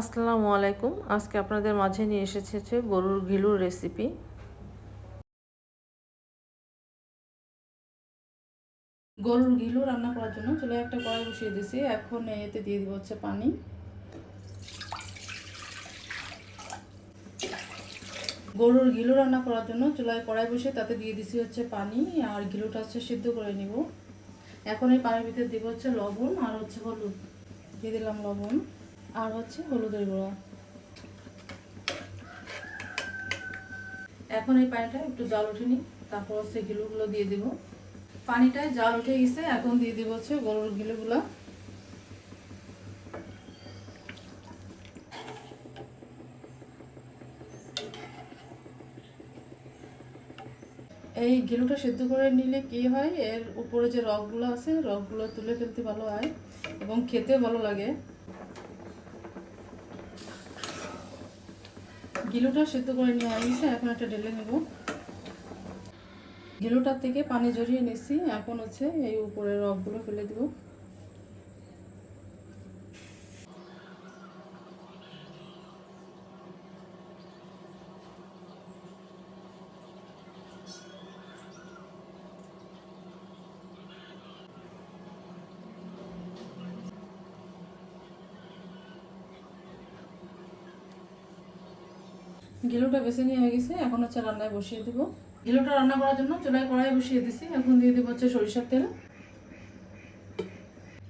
আসসালামু আলাইকুম। আজকে আপনাদের মাঝে নিয়ে এসেছে গরুর ঘিলুর রেসিপি গরুর ঘিলু রান্না করার জন্য চুলায় একটা কড়াই বসিয়ে দিয়েছি। এখন এতে দিয়ে দিব হচ্ছে পানি। গরুর ঘিলু রান্না করার জন্য চুলায় কড়াই বসিয়ে তাতে দিয়ে দিছি হচ্ছে পানি আর ঘিলুটা হচ্ছে সিদ্ধ করে নিব। এখন এই পানির ভিতরে দিব হচ্ছে লবণ আর হচ্ছে হলুদ। দিয়ে দিলাম লবণ। আর হচ্ছে হলুদের গুঁড়া। এখন এই পানিটা একটু জল উঠেনি তারপর হচ্ছে গিলুগুলো দিয়ে দিব। পানিটায় জল উঠে গেছে, এখন দিয়ে দিব হচ্ছে গরুর গিলুগুলো এই গিলুটা সেদ্ধ করে নিলে কি হয়? এর উপরে যে রগগুলো আছে, রগগুলো তুলে ফেলতে ভালো হয় এবং খেতে ভালো লাগে। গিলুটা সেদ্ধ করে নেওয়া হয়েছে এখন একটা ঢেলে নেব। গিলোটার থেকে পানি জড়িয়ে নিচ্ছি। এখন হচ্ছে এই উপরের রবগুলো ফেলে দিব। গিলুটা বেছে নিয়ে হয়ে গেছে এখন হচ্ছে রান্নায় বসিয়ে দিব। গিলুটা রান্না করার জন্য চুলায় কড়াই বসিয়ে দিছি এখন দিয়ে দিব হচ্ছে সরিষার তেল।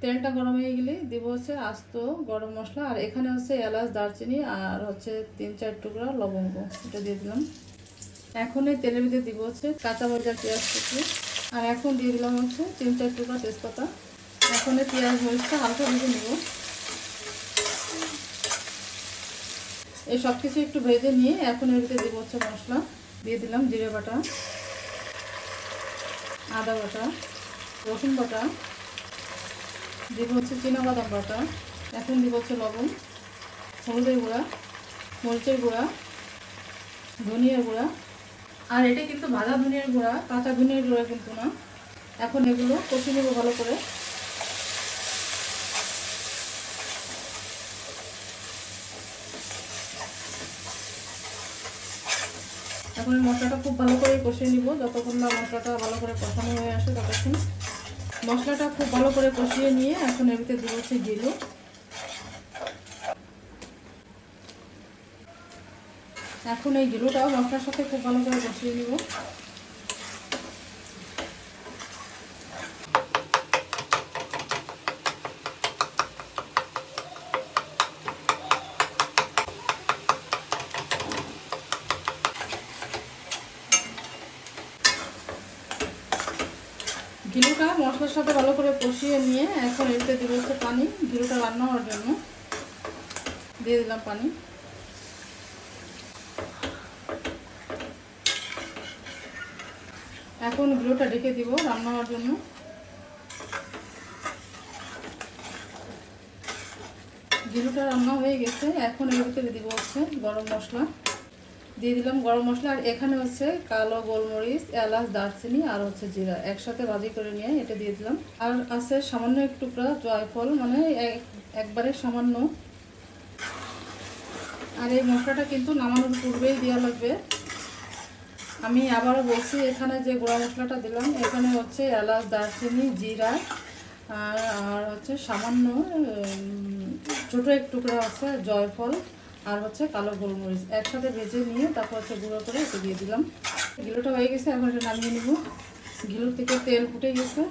তেলটা গরম হয়ে গেলে দিব হচ্ছে আস্ত গরম মশলা আর এখানে হচ্ছে এলাচ দারচিনি আর হচ্ছে তিন চার টুকরা লবঙ্গ এটা দিয়ে দিলাম। এখন এই তেলের ভিতরে দিব হচ্ছে কাঁচা ভাজা পেঁয়াজ কুচি আর এখন দিয়ে দিলাম হচ্ছে তিন চার টুকরা তেজপাতা। এখন এই পেঁয়াজ মরিচটা হালকা ভেজে নেব। এই সব কিছু একটু ভেজে নিয়ে এখন এর ভিতরে দেবো হচ্ছে মশলা। দিয়ে দিলাম জিরে বাটা, আদা বাটা, রসুন বাটা, দিব হচ্ছে বাদাম বাটা, এখন দিব হচ্ছে লবণ, হলুদের গুঁড়া, মরিচের গুঁড়া, ধনিয়ার গুঁড়া। আর এটা কিন্তু ভাজা ধনিয়ার গুঁড়া, কাঁচা ধনিয়ার গুঁড়া কিন্তু না। এখন এগুলো কষে নেব ভালো করে। এখন মশলাটা খুব ভালো করে কষিয়ে নিব। যতক্ষণ না মশলাটা ভালো করে কষানো হয়ে আসে, ততক্ষণ মশলাটা খুব ভালো করে কষিয়ে নিয়ে এখন এর ভিতরে দিয়ে হচ্ছে এখন এই গিরুটাও মশলার সাথে খুব ভালো করে কষিয়ে নিব। গিলুটা মশলার সাথে ভালো করে কষিয়ে নিয়ে এখন এতে দিব হচ্ছে পানি। গিলুটা রান্না হওয়ার জন্য দিয়ে দিলাম পানি। এখন গিলুটা ঢেকে দিব রান্না হওয়ার জন্য। গিলুটা রান্না হয়ে গেছে। এখন এর ভিতরে দিব হচ্ছে গরম মশলা। দিয়ে দিলাম গরম মশলা আর এখানে হচ্ছে কালো গোলমরিচ, এলাচ, দারচিনি আর হচ্ছে জিরা একসাথে ভাজি করে নিয়ে এটা দিয়ে দিলাম। আর আছে সামান্য এক টুকরা জয়ফল মানে একবারে সামান্য। আর এই মশলাটা কিন্তু নামানোর পূর্বেই দেওয়া লাগবে। আমি আবারও বলছি, এখানে যে গুঁড়া মশলাটা দিলাম, এখানে হচ্ছে এলাচ, দারচিনি, জিরা আর আর হচ্ছে সামান্য ছোটো এক টুকরা আছে জয়ফল। আর হচ্ছে কালো গোলমরিচ একসাথে ভেজে নিয়ে তারপর হচ্ছে গুঁড়ো করে দিয়ে দিলাম। গিলোটা হয়ে গেছে, এখন এটা নামিয়ে নিব। গিলোর থেকে তেল ফুটে গেছে।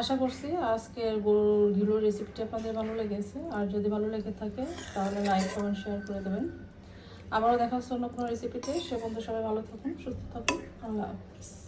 আশা করছি আজকের গরুর ঘিলুর রেসিপিটি আপনাদের ভালো লেগেছে। আর যদি ভালো লেগে থাকে, তাহলে লাইক কমেন্ট শেয়ার করে দেবেন। আবারও দেখা হচ্ছে অন্য কোনো রেসিপিতে সে বন্ধু সবাই ভালো থাকুন, সুস্থ থাকুন। আল্লাহ হাফিজ।